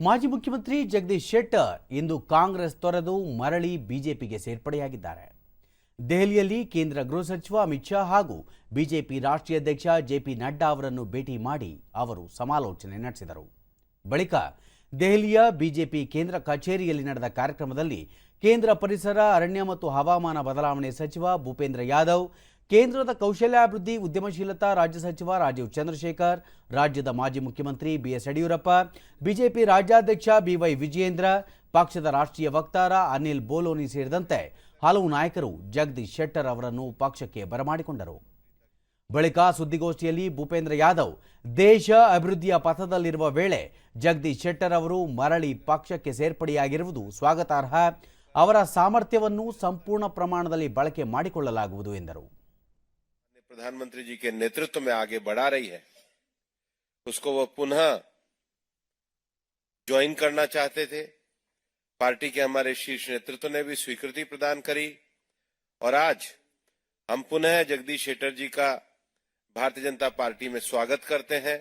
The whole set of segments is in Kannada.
ಮಾಜಿ ಮುಖ್ಯಮಂತ್ರಿ ಜಗದೀಶ್ ಶೆಟ್ಟರ್ ಇಂದು ಕಾಂಗ್ರೆಸ್ ತೊರೆದು ಮರಳಿ ಬಿಜೆಪಿಗೆ ಸೇರ್ಪಡೆಯಾಗಿದ್ದಾರೆ. ದೆಹಲಿಯಲ್ಲಿ ಕೇಂದ್ರ ಗೃಹ ಸಚಿವ ಅಮಿತ್ ಶಾ ಹಾಗೂ ಬಿಜೆಪಿ ರಾಷ್ಟ್ರೀಯ ಅಧ್ಯಕ್ಷ ಜೆಪಿ ನಡ್ಡಾ ಅವರನ್ನು ಭೇಟಿ ಮಾಡಿ ಅವರು ಸಮಾಲೋಚನೆ ನಡೆಸಿದರು. ಬಳಿಕ ದೆಹಲಿಯ ಬಿಜೆಪಿ ಕೇಂದ್ರ ಕಚೇರಿಯಲ್ಲಿ ನಡೆದ ಕಾರ್ಯಕ್ರಮದಲ್ಲಿ ಕೇಂದ್ರ ಪರಿಸರ, ಅರಣ್ಯ ಮತ್ತು ಹವಾಮಾನ ಬದಲಾವಣೆ ಸಚಿವ ಭೂಪೇಂದ್ರ ಯಾದವ್ ಕೇಂದ್ರದ ಕೌಶಲ್ಯಾಭಿವೃದ್ಧಿ, ಉದ್ಯಮಶೀಲತಾ ರಾಜ್ಯ ಸಚಿವ ರಾಜೀವ್ ಚಂದ್ರಶೇಖರ್, ರಾಜ್ಯದ ಮಾಜಿ ಮುಖ್ಯಮಂತ್ರಿ ಬಿಎಸ್ ಯಡಿಯೂರಪ್ಪ, ಬಿಜೆಪಿ ರಾಜ್ಯಾಧ್ಯಕ್ಷ ಬಿವೈ ವಿಜಯೇಂದ್ರ, ಪಕ್ಷದ ರಾಷ್ಟ್ರೀಯ ವಕ್ತಾರ ಅನಿಲ್ ಬೋಲೋನಿ ಸೇರಿದಂತೆ ಹಲವು ನಾಯಕರು ಜಗದೀಶ್ ಶೆಟ್ಟರ್ ಅವರನ್ನು ಪಕ್ಷಕ್ಕೆ ಬರಮಾಡಿಕೊಂಡರು. ಬಳಿಕ ಸುದ್ದಿಗೋಷ್ಠಿಯಲ್ಲಿ ಭೂಪೇಂದ್ರ ಯಾದವ್, ದೇಶ ಅಭಿವೃದ್ಧಿಯ ಪಥದಲ್ಲಿರುವ ವೇಳೆ ಜಗದೀಶ್ ಶೆಟ್ಟರ್ ಅವರು ಮರಳಿ ಪಕ್ಷಕ್ಕೆ ಸೇರ್ಪಡೆಯಾಗಿರುವುದು ಸ್ವಾಗತಾರ್ಹ, ಅವರ ಸಾಮರ್ಥ್ಯವನ್ನು ಸಂಪೂರ್ಣ ಪ್ರಮಾಣದಲ್ಲಿ ಬಳಕೆ ಮಾಡಿಕೊಳ್ಳಲಾಗುವುದು ಎಂದರು. प्रधानमंत्री जी के नेतृत्व में आगे बढ़ा रही है उसको वो पुनः ज्वाइन करना चाहते थे पार्टी के हमारे शीर्ष नेतृत्व ने भी स्वीकृति प्रदान करी और आज हम पुनः जगदीश शेट्टर जी का भारतीय जनता पार्टी में स्वागत करते हैं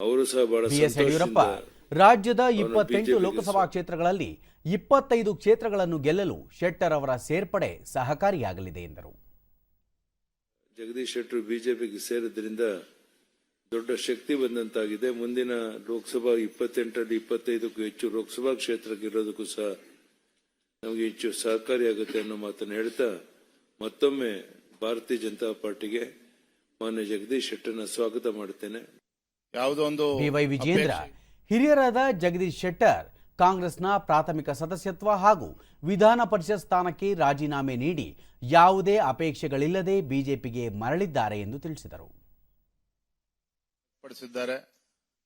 ಅವರು ಸಹ ಬಹಳ ಬಿಎಸ್ ಯಡಿಯೂರಪ್ಪ ಸಂತೋಷದಿಂದ ರಾಜ್ಯದ ಅವರನ್ನು ಇಪ್ಪತ್ತೆಂಟು BJP ಗೆ ಲೋಕಸಭಾ ಕ್ಷೇತ್ರಗಳಲ್ಲಿ ಇಪ್ಪತ್ತೈದು ಕ್ಷೇತ್ರಗಳನ್ನು ಗೆಲ್ಲಲು ಶೆಟ್ಟರ್ ಅವರ ಸೇರ್ಪಡೆ ಸಹಕಾರಿಯಾಗಲಿದೆ ಎಂದರು ಜಗದೀಶ್ ಶೆಟ್ಟರ್ ಬಿಜೆಪಿಗೆ ಸೇರಿದ್ರಿಂದ ದೊಡ್ಡ ಶಕ್ತಿ ಬಂದಂತಾಗಿದೆ. ಮುಂದಿನ ಲೋಕಸಭಾ ಇಪ್ಪತ್ತೆಂಟರಲ್ಲಿ ಇಪ್ಪತ್ತೈದಕ್ಕೂ ಹೆಚ್ಚು ಲೋಕಸಭಾ ಕ್ಷೇತ್ರಕ್ಕೆ ಇರೋದಕ್ಕೂ ಸಹ ನಮಗೆ ಹೆಚ್ಚು ಸಹಕಾರಿಯಾಗುತ್ತೆ ಅನ್ನೋ ಮಾತನ್ನು ಹೇಳ್ತಾ ಮತ್ತೊಮ್ಮೆ ಭಾರತೀಯ ಜನತಾ ಪಾರ್ಟಿಗೆ ಮಾನ್ಯ ಜಗದೀಶ್ ಶೆಟ್ಟರ್ನ ಸ್ವಾಗತ ಮಾಡುತ್ತೇನೆ. ಯಾವುದೋ ಒಂದು ಬಿವೈ ವಿಜೇಂದ್ರ ಹಿರಿಯರಾದ ಜಗದೀಶ್ ಶೆಟ್ಟರ್ ಕಾಂಗ್ರೆಸ್ನ ಪ್ರಾಥಮಿಕ ಸದಸ್ಯತ್ವ ಹಾಗೂ ವಿಧಾನ ಪರಿಷತ್ ಸ್ಥಾನಕ್ಕೆ ರಾಜೀನಾಮೆ ನೀಡಿ ಯಾವುದೇ ಅಪೇಕ್ಷೆಗಳಿಲ್ಲದೆ ಬಿಜೆಪಿಗೆ ಮರಳಿದ್ದಾರೆ ಎಂದು ತಿಳಿಸಿದರು.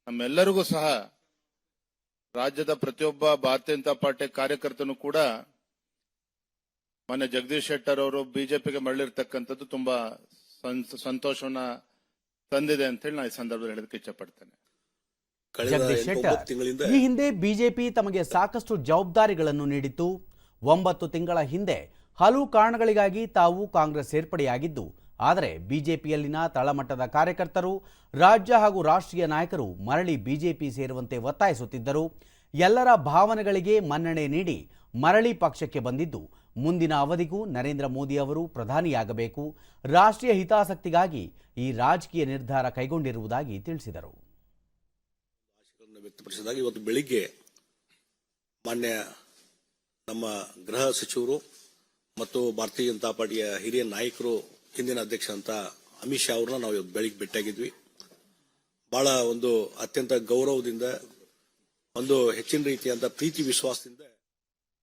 ನಮ್ಮೆಲ್ಲರಿಗೂ ಸಹ ರಾಜ್ಯದ ಪ್ರತಿಯೊಬ್ಬ ಭಾರತೀಯ ಜನತಾ ಪಾರ್ಟಿ ಕಾರ್ಯಕರ್ತನು ಕೂಡ ಮೊನ್ನೆ ಜಗದೀಶ್ ಶೆಟ್ಟರ್ ಅವರು ಬಿಜೆಪಿಗೆ ಮರಳಿರ್ತಕ್ಕಂಥದ್ದು ತುಂಬಾ ಸಂತೋಷವನ್ನ ತಂದಿದೆ ಅಂತ ಹೇಳಿ ನಾನು ಈ ಸಂದರ್ಭದಲ್ಲಿ ಹೇಳೋದಕ್ಕೆ ಇಚ್ಛಪಡ್ತೇನೆ ಜಗದೀಶ್ ಶೆಟ್ಟರ್ ಈ ಹಿಂದೆ ಬಿಜೆಪಿ ತಮಗೆ ಸಾಕಷ್ಟು ಜವಾಬ್ದಾರಿಗಳನ್ನು ನೀಡಿತ್ತು. ಒಂಬತ್ತು ತಿಂಗಳ ಹಿಂದೆ ಹಲವು ಕಾರಣಗಳಿಗಾಗಿ ತಾವು ಕಾಂಗ್ರೆಸ್ ಸೇರ್ಪಡೆಯಾಗಿದ್ದು ಆದರೆ ಬಿಜೆಪಿಯಲ್ಲಿನ ತಳಮಟ್ಟದ ಕಾರ್ಯಕರ್ತರು ರಾಜ್ಯ ಹಾಗೂ ರಾಷ್ಟ್ರೀಯ ನಾಯಕರು ಮರಳಿ ಬಿಜೆಪಿ ಸೇರುವಂತೆ ಒತ್ತಾಯಿಸುತ್ತಿದ್ದರು. ಎಲ್ಲರ ಭಾವನೆಗಳಿಗೆ ಮನ್ನಣೆ ನೀಡಿ ಮರಳಿ ಪಕ್ಷಕ್ಕೆ ಬಂದಿದ್ದು ಮುಂದಿನ ಅವಧಿಗೂ ನರೇಂದ್ರ ಮೋದಿ ಅವರು ಪ್ರಧಾನಿಯಾಗಬೇಕು. ರಾಷ್ಟ್ರೀಯ ಹಿತಾಸಕ್ತಿಗಾಗಿ ಈ ರಾಜಕೀಯ ನಿರ್ಧಾರ ಕೈಗೊಂಡಿರುವುದಾಗಿ ತಿಳಿಸಿದರು. ವ್ಯಕ್ತಪಡಿಸಿದಾಗ ಇವತ್ತು ಬೆಳಿಗ್ಗೆ ಮಾನ್ಯ ನಮ್ಮ ಗೃಹ ಸಚಿವರು ಮತ್ತು ಭಾರತೀಯ ಜನತಾ ಪಾರ್ಟಿಯ ಹಿರಿಯ ನಾಯಕರು, ಹಿಂದಿನ ಅಧ್ಯಕ್ಷ ಅಂತ ಅಮಿತ್ ಶಾ ಅವ್ರನ್ನ ನಾವು ಇವತ್ತು ಬೆಳಿಗ್ಗೆ ಭೇಟಿಯಾಗಿದ್ವಿ. ಬಹಳ ಒಂದು ಅತ್ಯಂತ ಗೌರವದಿಂದ, ಒಂದು ಹೆಚ್ಚಿನ ರೀತಿಯಾದ ಪ್ರೀತಿ, ವಿಶ್ವಾಸದಿಂದ